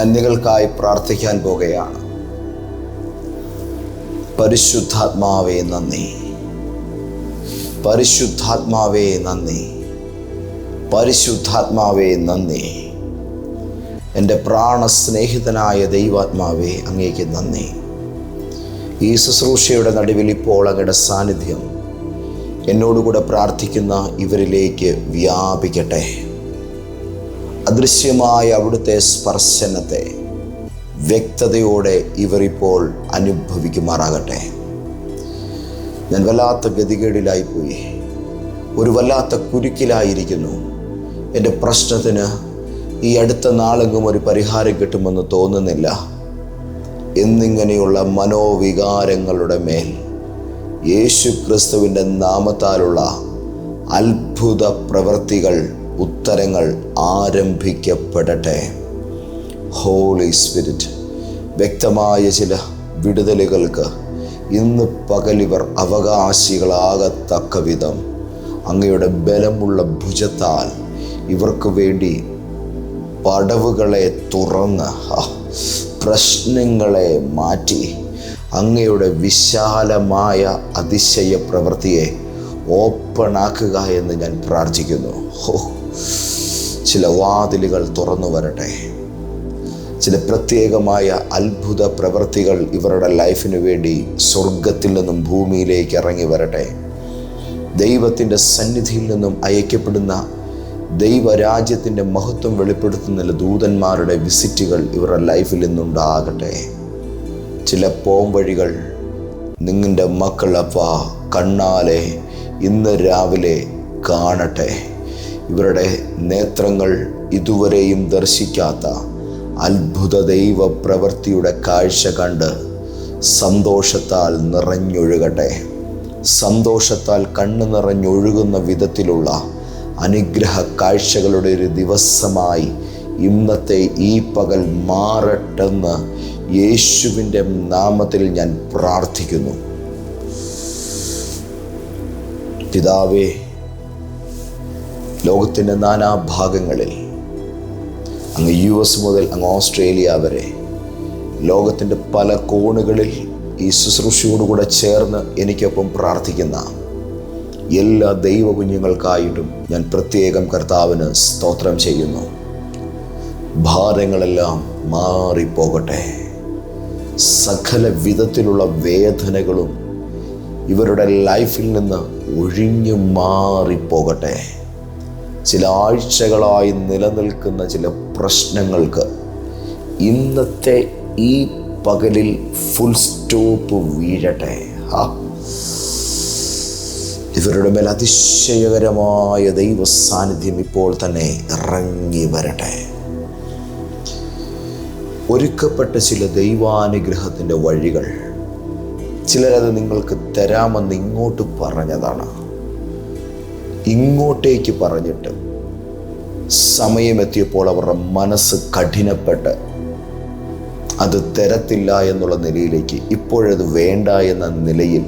ഞാൻ പ്രാർത്ഥിക്കാൻ പോകുകയാണ്. പരിശുദ്ധാത്മാവേ നന്ദി. പരിശുദ്ധാത്മാവേ നന്ദി. പരിശുദ്ധാത്മാവേ നന്ദി. എന്റെ പ്രാണസ്നേഹിതനായ ദൈവാത്മാവേ അങ്ങേക്ക് നന്ദി. ഈ ശുശ്രൂഷയുടെ നടുവിൽ ഇപ്പോൾ അങ്ങയുടെ സാന്നിധ്യം എന്നോടുകൂടെ പ്രാർത്ഥിക്കുന്ന ഇവരിലേക്ക് വ്യാപിക്കട്ടെ. അദൃശ്യമായ അവിടുത്തെ സ്പർശനത്തെ വ്യക്തതയോടെ ഇവരിപ്പോൾ അനുഭവിക്കുമാറാകട്ടെ. ഞാൻ വല്ലാത്ത ഗതികേടിലായിപ്പോയി. ഒരു വല്ലാത്ത കുരുക്കിലായിരിക്കുന്നു. എന്റെ പ്രശ്നത്തിന് ഈ അടുത്ത നാളെങ്കും ഒരു പരിഹാരം കിട്ടുമെന്ന് തോന്നുന്നില്ല. എന്നിങ്ങനെയുള്ള മനോവികാരങ്ങളുടെ മേൽ യേശു ക്രിസ്തുവിന്റെ നാമത്താലുള്ള അത്ഭുത പ്രവൃത്തികൾ ഉത്തരങ്ങൾ ആരംഭിക്കപ്പെടട്ടെ. ഹോളി സ്പിരിറ്റ് വ്യക്തമായ ചില വിടുതലുകൾക്ക് ഇന്ന് പകലിവർ അവകാശികളാകത്തക്ക വിധം അങ്ങയുടെ ബലമുള്ള ഭുജത്താൽ ഇവർക്ക് വേണ്ടി പടവുകളെ തുറന്ന് പ്രശ്നങ്ങളെ മാറ്റി അങ്ങയുടെ വിശാലമായ അതിശയ പ്രവൃത്തിയെ ഓപ്പണാക്കുക എന്ന് ഞാൻ പ്രാർത്ഥിക്കുന്നു. ഹോ ചില വാതിലുകൾ തുറന്നു വരട്ടെ. ചില പ്രത്യേകമായ അത്ഭുത പ്രവൃത്തികൾ ഇവരുടെ ലൈഫിനു വേണ്ടി സ്വർഗത്തിൽ നിന്നും ഭൂമിയിലേക്ക് ഇറങ്ങി വരട്ടെ. ദൈവത്തിന്റെ സന്നിധിയിൽ നിന്നും അയക്കപ്പെടുന്ന ദൈവരാജ്യത്തിന്റെ മഹത്വം വെളിപ്പെടുത്തുന്ന ദൂതന്മാരുടെ വിസിറ്റുകൾ ഇവരുടെ ലൈഫിൽ നിന്നുണ്ടാകട്ടെ. ചില പോംവഴികൾ നിങ്ങളുടെ മക്കളപ്പ കണ്ണാലെ ഇന്ന് രാവിലെ കാണട്ടെ. ഇവരുടെ നേത്രങ്ങൾ ഇതുവരെയും ദർശിക്കാത്ത അത്ഭുത ദൈവ പ്രവൃത്തിയുടെ കാഴ്ച കണ്ട് സന്തോഷത്താൽ നിറഞ്ഞൊഴുകട്ടെ. സന്തോഷത്താൽ കണ്ണു നിറഞ്ഞൊഴുകുന്ന വിധത്തിലുള്ള അനുഗ്രഹ കാഴ്ചകളുടെ ഒരു ദിവസമായി ഇന്നത്തെ ഈ പകൽ മാറട്ടെന്ന് യേശുവിന്റെ നാമത്തിൽ ഞാൻ പ്രാർത്ഥിക്കുന്നു. പിതാവേ ലോകത്തിന്റെ നാനാഭാഗങ്ങളിൽ അങ്ങ് യു എസ് മുതൽ അങ്ങ് ഓസ്ട്രേലിയ വരെ ലോകത്തിന്റെ പല കോണുകളിൽ ഈ ശുശ്രൂഷയോടുകൂടെ ചേർന്ന് എനിക്കൊപ്പം പ്രാർത്ഥിക്കുന്ന എല്ലാ ദൈവ കുഞ്ഞുങ്ങൾക്കായിട്ടും ഞാൻ പ്രത്യേകം കർത്താവിന് സ്തോത്രം ചെയ്യുന്നു. ഭാരങ്ങളെല്ലാം മാറിപ്പോകട്ടെ. സകല വിധത്തിലുള്ള വേദനകളും ഇവരുടെ ലൈഫിൽ നിന്ന് ഒഴിഞ്ഞു മാറിപ്പോകട്ടെ. ചില ആഴ്ചകളായി നിലനിൽക്കുന്ന ചില പ്രശ്നങ്ങൾക്ക് ഇന്നത്തെ ഈ പകലിൽ ഫുൾ സ്റ്റോപ്പ് വീഴട്ടെ. ഇവരുടെ മേൽ അതിശയകരമായ ദൈവ സാന്നിധ്യം ഇപ്പോൾ തന്നെ ഇറങ്ങി വരട്ടെ. ഒരുക്കപ്പെട്ട ചില ദൈവാനുഗ്രഹത്തിന്റെ വഴികൾ ചിലരത് നിങ്ങൾക്ക് തരാമെന്ന് ഇങ്ങോട്ട് പറഞ്ഞതാണ്. ഇങ്ങോട്ടേക്ക് പറഞ്ഞിട്ട് സമയമെത്തിയപ്പോൾ അവരുടെ മനസ്സ് കഠിനപ്പെട്ട് അത് തരത്തില്ല എന്നുള്ള നിലയിലേക്ക് ഇപ്പോഴത് വേണ്ട എന്ന നിലയിൽ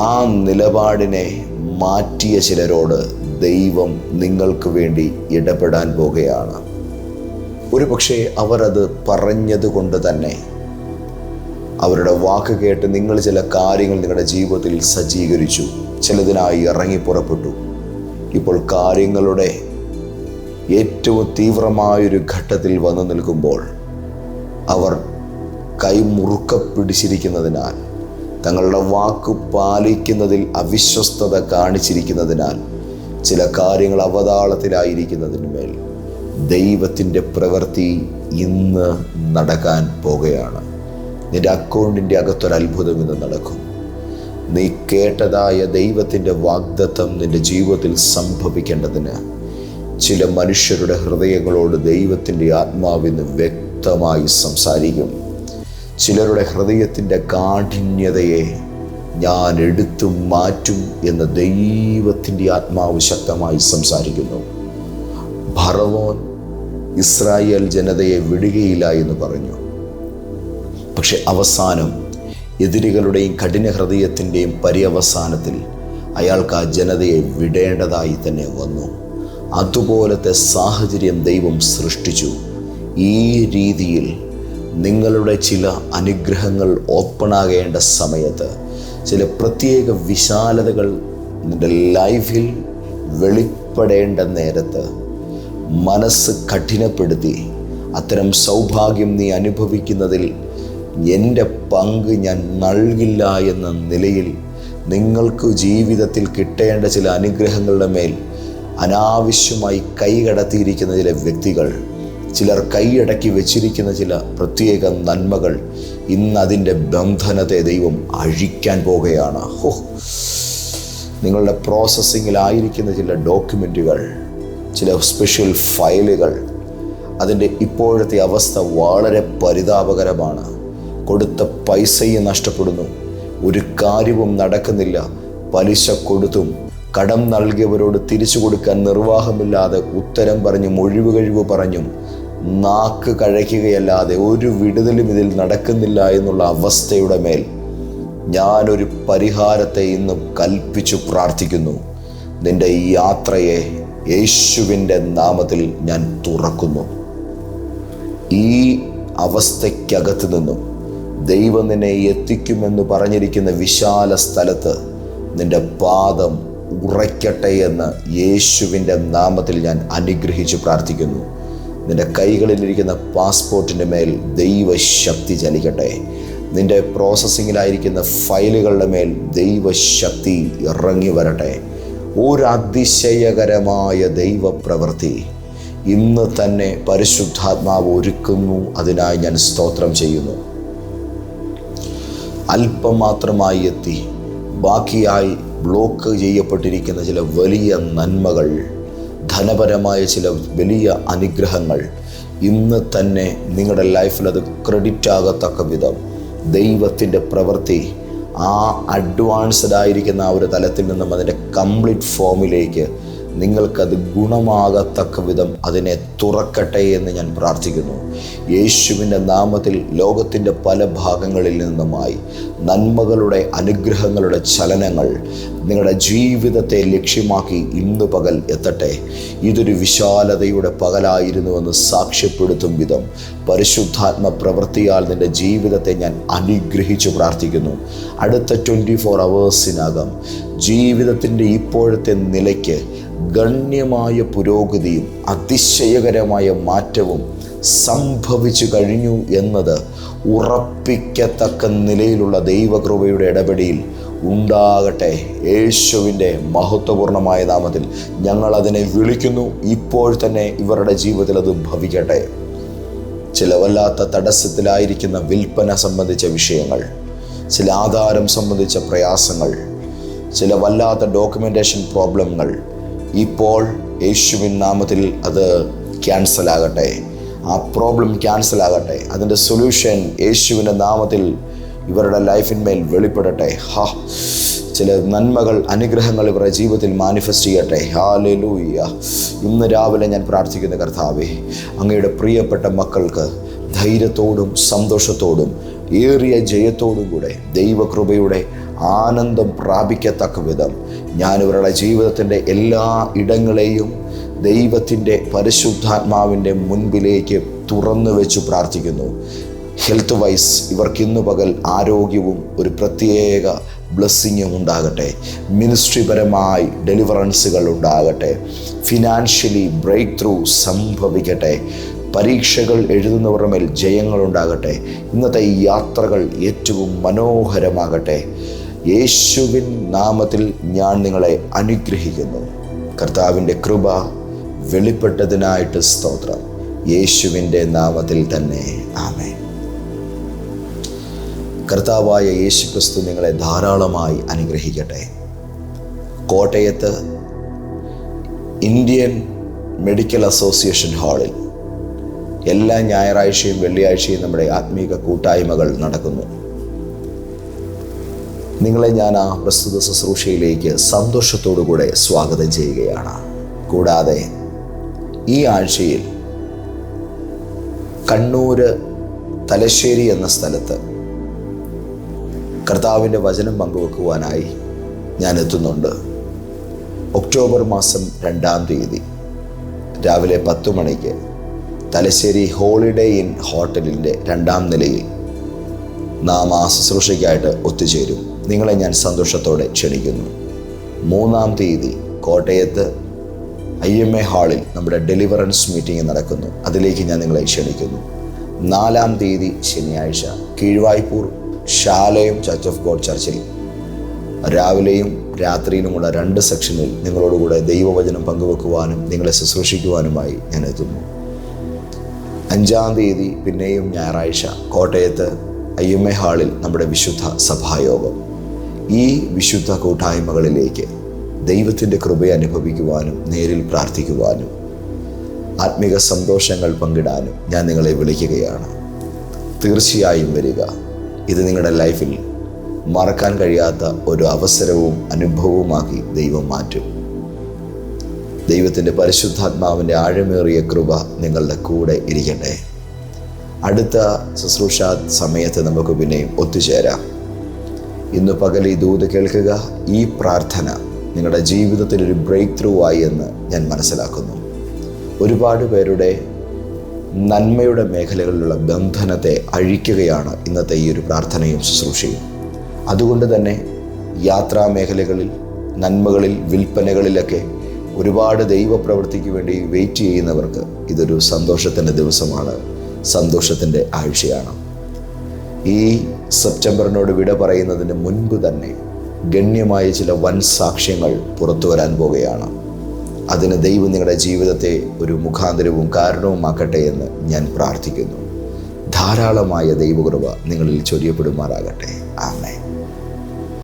ആ നിലപാടിനെ മാറ്റിയ ചിലരോട് ദൈവം നിങ്ങൾക്ക് വേണ്ടി ഇടപെടാൻ പോകുകയാണ് ഒരു പക്ഷേ അവരത് പറഞ്ഞതുകൊണ്ട് തന്നെ അവരുടെ വാക്ക് കേട്ട് നിങ്ങൾ ചില കാര്യങ്ങൾ നിങ്ങളുടെ ജീവിതത്തിൽ സജ്ജീകരിച്ചു. ചിലതിനായി ഇറങ്ങി പുറപ്പെട്ടു. ഇപ്പോൾ കാര്യങ്ങളുടെ ഏറ്റവും തീവ്രമായൊരു ഘട്ടത്തിൽ വന്നു നിൽക്കുമ്പോൾ അവർ കൈമുറുക്ക പിടിച്ചിരിക്കുന്നതിനാൽ തങ്ങളുടെ വാക്ക് പാലിക്കുന്നതിൽ അവിശ്വസ്തത കാണിച്ചിരിക്കുന്നതിനാൽ ചില കാര്യങ്ങൾ അവതാളത്തിലായിരിക്കുന്നതിന്മേൽ ദൈവത്തിന്റെ പ്രവൃത്തി ഇന്ന് നടക്കാൻ പോകുകയാണ് നിന്റെ അക്കൗണ്ടിന്റെ അകത്തൊരത്ഭുതം ഇന്ന് നടക്കും. നീ കേട്ടതായ ദൈവത്തിന്റെ വാഗ്ദത്തം നിന്റെ ജീവിതത്തിൽ സംഭവിക്കേണ്ടതിന്. ചില മനുഷ്യരുടെ ഹൃദയങ്ങളോട് ദൈവത്തിന്റെ ആത്മാവിന്ന് വ്യക്തമായി സംസാരിക്കും. ചിലരുടെ ഹൃദയത്തിന്റെ കാഠിന്യതയെ ഞാൻ എടുത്തു മാറ്റും എന്ന് ദൈവത്തിന്റെ ആത്മാവ് ശക്തമായി സംസാരിക്കുന്നു. ഭറവോൻ ഇസ്രായേൽ ജനതയെ വിടുകയില്ല എന്ന് പറഞ്ഞു. പക്ഷെ അവസാനം എതിരികളുടെയും കഠിന ഹൃദയത്തിന്റെയും പര്യവസാനത്തിൽ അയാൾക്ക് ആ ജനതയെ വിടേണ്ടതായി തന്നെ വന്നു. അതുപോലത്തെ സാഹചര്യം ദൈവം സൃഷ്ടിച്ചു. ഈ രീതിയിൽ നിങ്ങളുടെ ചില അനുഗ്രഹങ്ങൾ ഓപ്പണാകേണ്ട സമയത്ത് ചില പ്രത്യേക വിശാലതകൾ നിന്റെ ലൈഫിൽ വെളിപ്പെടേണ്ട നേരത്ത് മനസ്സ് കഠിനപ്പെടുത്തി അത്തരം സൗഭാഗ്യം നീ അനുഭവിക്കുന്നതിൽ എന്റെ പങ്ക് ഞാൻ നൽകില്ല എന്ന നിലയിൽ നിങ്ങൾക്ക് ജീവിതത്തിൽ കിട്ടേണ്ട ചില അനുഗ്രഹങ്ങളുടെ മേൽ അനാവശ്യമായി കൈകടത്തിയിരിക്കുന്ന ചില വ്യക്തികൾ ചിലർ കൈയടക്കി വെച്ചിരിക്കുന്ന ചില പ്രത്യേക നന്മകൾ ഇന്ന് അതിന്റെ ബന്ധനത്തെ ദൈവം അഴിക്കാൻ പോകുകയാണ് ഹോ. നിങ്ങളുടെ പ്രോസസ്സിങ്ങിലായിരിക്കുന്ന ചില ഡോക്യുമെന്റുകൾ ചില സ്പെഷ്യൽ ഫയലുകൾ അതിന്റെ ഇപ്പോഴത്തെ അവസ്ഥ വളരെ പരിതാപകരമാണ്. കൊടുത്ത പൈസയും നഷ്ടപ്പെടുന്നു. ഒരു കാര്യവും നടക്കുന്നില്ല. പലിശ കൊടുത്തും കടം നൽകിയവരോട് തിരിച്ചു കൊടുക്കാൻ നിർവാഹമില്ലാതെ ഉത്തരം പറഞ്ഞും ഒഴിവ് കഴിവ് പറഞ്ഞും നാക്ക് കഴയ്ക്കുകയല്ലാതെ ഒരു വിടുതലും ഇതിൽ നടക്കുന്നില്ല എന്നുള്ള അവസ്ഥയുടെ മേൽ ഞാനൊരു പരിഹാരത്തെ ഇന്ന് കൽപ്പിച്ചു പ്രാർത്ഥിക്കുന്നു. നിന്റെ ഈ യാത്രയെ യേശുവിന്റെ നാമത്തിൽ ഞാൻ തുറക്കുന്നു. ഈ അവസ്ഥയ്ക്കകത്ത് നിന്നും ദൈവം നിന്നെ എത്തിക്കുമെന്ന് പറഞ്ഞിരിക്കുന്ന വിശാല സ്ഥലത്ത് നിന്റെ പാദം ഉറയ്ക്കട്ടെ എന്ന് യേശുവിന്റെ നാമത്തിൽ ഞാൻ അനുഗ്രഹിച്ച് പ്രാർത്ഥിക്കുന്നു. നിന്റെ കൈകളിലിരിക്കുന്ന പാസ്പോർട്ടിന്റെ മേൽ ദൈവശക്തി ചലിക്കട്ടെ. നിന്റെ പ്രോസസ്സിങ്ങിലായിരിക്കുന്ന ഫയലുകളുടെ മേൽ ദൈവശക്തി ഇറങ്ങി വരട്ടെ. ഒരു അതിശയകരമായ ദൈവപ്രവൃത്തി ഇന്ന് തന്നെ പരിശുദ്ധാത്മാവ് ഒരുക്കുന്നു. അതിനായി ഞാൻ സ്തോത്രം ചെയ്യുന്നു. അല്പം മാത്രമായി എത്തി. ബാക്കിയായി ബ്ലോക്ക് ചെയ്യപ്പെട്ടിരിക്കുന്ന ചില വലിയ നന്മകൾ ധനപരമായ ചില വലിയ അനുഗ്രഹങ്ങൾ ഇന്ന് തന്നെ നിങ്ങളുടെ ലൈഫിൽ അത് ക്രെഡിറ്റ് ആകത്തക്ക വിധം ദൈവത്തിന്റെ പ്രവൃത്തി ആ അഡ്വാൻസ്ഡ് ആയിരിക്കുന്ന ആ ഒരു തലത്തിൽ നിന്നും അതിന്റെ കംപ്ലീറ്റ് ഫോമിലേക്ക് നിങ്ങൾക്കത് ഗുണമാകത്തക്ക വിധം അതിനെ തുറക്കട്ടെ എന്ന് ഞാൻ പ്രാർത്ഥിക്കുന്നു. യേശുവിന്റെ നാമത്തിൽ ലോകത്തിന്റെ പല ഭാഗങ്ങളിൽ നിന്നുമായി നന്മകളുടെ അനുഗ്രഹങ്ങളുടെ ചലനങ്ങൾ നിങ്ങളുടെ ജീവിതത്തെ ലക്ഷ്യമാക്കി ഇന്ന് പകൽ എത്തട്ടെ. ഇതൊരു വിശാലതയുടെ പകലായിരുന്നുവെന്ന് സാക്ഷ്യപ്പെടുത്തും വിധം പരിശുദ്ധാത്മ പ്രവൃത്തിയാൽ നിന്റെ ജീവിതത്തെ ഞാൻ അനുഗ്രഹിച്ചു പ്രാർത്ഥിക്കുന്നു. അടുത്ത ട്വന്റി ഫോർ അവേഴ്സിനകം ജീവിതത്തിന്റെ ഇപ്പോഴത്തെ നിലയ്ക്ക് ഗണ്യമായ പുരോഗതിയും അതിശയകരമായ മാറ്റവും സംഭവിച്ചു കഴിഞ്ഞു എന്നത് ഉറപ്പിക്കത്തക്ക നിലയിലുള്ള ദൈവകൃപയുടെ ഇടപെടിയിൽ ഉണ്ടാകട്ടെ. യേശുവിന്റെ മഹത്വപൂർണമായ നാമത്തിൽ ഞങ്ങൾ അതിനെ വിളിക്കുന്നു. ഇപ്പോൾ തന്നെ ഇവരുടെ ജീവിതത്തിൽ അത് ഭവിക്കട്ടെ. ചിലവല്ലാത്ത തടസ്സത്തിലായിരിക്കുന്ന വിൽപ്പന സംബന്ധിച്ച വിഷയങ്ങൾ ചില ആധാരം സംബന്ധിച്ച പ്രയാസങ്ങൾ ചില വല്ലാത്ത ഡോക്യുമെന്റേഷൻ പ്രോബ്ലങ്ങൾ ഇപ്പോൾ യേശുവിൻ നാമത്തിൽ അത് ക്യാൻസൽ ആകട്ടെ. ആ പ്രോബ്ലം ക്യാൻസൽ ആകട്ടെ. അതിന്റെ സൊല്യൂഷൻ യേശുവിന്റെ നാമത്തിൽ ഇവരുടെ ലൈഫിന്മേൽ വെളിപ്പെടട്ടെ. ഹാ. ചില നന്മകൾ അനുഗ്രഹങ്ങൾ ഇവരുടെ ജീവിതത്തിൽ മാനിഫെസ്റ്റ് ചെയ്യട്ടെ. ഹാലൂയ്യ ഇന്ന് രാവിലെ ഞാൻ പ്രാർത്ഥിക്കുന്ന കർത്താവേ അങ്ങയുടെ പ്രിയപ്പെട്ട മക്കൾക്ക് ധൈര്യത്തോടും സന്തോഷത്തോടും ഏറിയ ജയത്തോടും കൂടെ ദൈവകൃപയുടെ ആനന്ദം പ്രാപിക്കത്തക്ക വിധം. ഞാൻ ഇവരുടെ ജീവിതത്തിന്റെ എല്ലാ ഇടങ്ങളെയും ദൈവത്തിന്റെ പരിശുദ്ധാത്മാവിന്റെ മുൻപിലേക്ക് തുറന്നു വെച്ച് പ്രാർത്ഥിക്കുന്നു. ഹെൽത്ത് വൈസ് ഇവർക്ക് ഇന്ന് പകൽ ആരോഗ്യവും ഒരു പ്രത്യേക ബ്ലെസ്സിങ്ങും ഉണ്ടാകട്ടെ. മിനിസ്ട്രിപരമായി ഡെലിവറൻസുകൾ ഉണ്ടാകട്ടെ. ഫിനാൻഷ്യലി ബ്രേക്ക് ത്രൂ സംഭവിക്കട്ടെ. പരീക്ഷകൾ എഴുതുന്നവരുടെ മേൽ ജയങ്ങളുണ്ടാകട്ടെ ഇന്നത്തെ ഈ യാത്രകൾ ഏറ്റവും മനോഹരമാകട്ടെ. യേശുവിൻ നാമത്തിൽ ഞാൻ നിങ്ങളെ അനുഗ്രഹിക്കുന്നു. കർത്താവിന്റെ കൃപ വെളിപ്പെട്ടതിനായിട്ട് സ്തോത്രം. യേശുവിന്റെ നാമത്തിൽ തന്നെ. ആമേ കർത്താവായ യേശു ക്രിസ്തു നിങ്ങളെ ധാരാളമായി അനുഗ്രഹിക്കട്ടെ. കോട്ടയത്ത് ഇന്ത്യൻ മെഡിക്കൽ അസോസിയേഷൻ ഹാളിൽ എല്ലാ ഞായറാഴ്ചയും വെള്ളിയാഴ്ചയും നമ്മുടെ ആത്മീക കൂട്ടായ്മകൾ നടക്കുന്നു. നിങ്ങളെ ഞാൻ ആ പ്രസ്തുത ശുശ്രൂഷയിലേക്ക് സന്തോഷത്തോടു കൂടെ സ്വാഗതം ചെയ്യുകയാണ്. കൂടാതെ ഈ ആഴ്ചയിൽ കണ്ണൂര് തലശ്ശേരി എന്ന സ്ഥലത്ത് കർത്താവിന്റെ വചനം പങ്കുവെക്കുവാനായി ഞാൻ എത്തുന്നുണ്ട്. ഒക്ടോബർ മാസം രണ്ടാം തീയതി രാവിലെ പത്ത് മണിക്ക് തലശ്ശേരി ഹോളിഡേ ഇൻ ഹോട്ടലിന്റെ രണ്ടാം നിലയിൽ നാം ആ ശുശ്രൂഷയ്ക്കായിട്ട് ഒത്തുചേരും. നിങ്ങളെ ഞാൻ സന്തോഷത്തോടെ ക്ഷണിക്കുന്നു. മൂന്നാം തീയതി കോട്ടയത്ത് ഐ എം എ ഹാളിൽ നമ്മുടെ ഡെലിവറൻസ് മീറ്റിംഗ് നടക്കുന്നു. അതിലേക്ക് ഞാൻ നിങ്ങളെ ക്ഷണിക്കുന്നു. നാലാം തീയതി ശനിയാഴ്ച കീഴ്വായ്പൂർ ശാലയും ചർച്ച് ഓഫ് ഗോഡ് ചർച്ചിൽ രാവിലെയും രാത്രിയിലുമുള്ള രണ്ട് സെക്ഷനിൽ നിങ്ങളോടുകൂടെ ദൈവവചനം പങ്കുവെക്കുവാനും നിങ്ങളെ ശുശ്രൂഷിക്കുവാനുമായി ഞാൻ എത്തുന്നു. അഞ്ചാം തീയതി പിന്നെയും ഞായറാഴ്ച കോട്ടയത്ത് ഐ എം എ ഹാളിൽ നമ്മുടെ വിശുദ്ധ സഭായോഗം. ഈ വിശുദ്ധ കൂട്ടായ്മകളിലേക്ക് ദൈവത്തിന്റെ കൃപയെ അനുഭവിക്കുവാനും നേരിൽ പ്രാർത്ഥിക്കുവാനും ആത്മീക സന്തോഷങ്ങൾ പങ്കിടാനും ഞാൻ നിങ്ങളെ വിളിക്കുകയാണ്. തീർച്ചയായും വരിക. ഇത് നിങ്ങളുടെ ലൈഫിൽ മറക്കാൻ കഴിയാത്ത ഒരു അവസരവും അനുഭവവുമാക്കി ദൈവം മാറ്റും. ദൈവത്തിന്റെ പരിശുദ്ധാത്മാവിന്റെ ആഴമേറിയ കൃപ നിങ്ങളുടെ കൂടെ ഇരിക്കട്ടെ. അടുത്ത ശുശ്രൂഷ സമയത്ത് നമുക്ക് പിന്നെയും ഒത്തുചേരാം. ഇന്ന് പകൽ ഈ ദൂത് കേൾക്കുക ഈ പ്രാർത്ഥന നിങ്ങളുടെ ജീവിതത്തിൽ ഒരു ബ്രേക്ക് ത്രൂ ആയി എന്ന് ഞാൻ മനസ്സിലാക്കുന്നു. ഒരുപാട് പേരുടെ നന്മയുടെ മേഖലകളിലുള്ള ബന്ധനത്തെ അഴിക്കുകയാണ് ഇന്നത്തെ ഈ ഒരു പ്രാർത്ഥനയും ശുശ്രൂഷയും. അതുകൊണ്ട് തന്നെ യാത്രാ മേഖലകളിൽ നന്മകളിൽ വിൽപ്പനകളിലൊക്കെ ഒരുപാട് ദൈവപ്രവൃത്തിക്ക് വേണ്ടി വെയിറ്റ് ചെയ്യുന്നവർക്ക് ഇതൊരു സന്തോഷത്തിന്റെ ദിവസമാണ് സന്തോഷത്തിന്റെ ആഴ്ചയാണ്. ഈ സെപ്റ്റംബറിനോട് വിട പറയുന്നതിന് മുൻപ് തന്നെ ഗണ്യമായ ചില വൻ സാക്ഷ്യങ്ങൾ പുറത്തു വരാൻ പോവുകയാണ്. അതിന് ദൈവം നിങ്ങളുടെ ജീവിതത്തെ ഒരു മുഖാന്തരവും കാരണവുമാക്കട്ടെ എന്ന് ഞാൻ പ്രാർത്ഥിക്കുന്നു. ധാരാളമായ ദൈവകൃപ നിങ്ങളിൽ ചൊരിയപ്പെടുമാറാകട്ടെ. ആമേ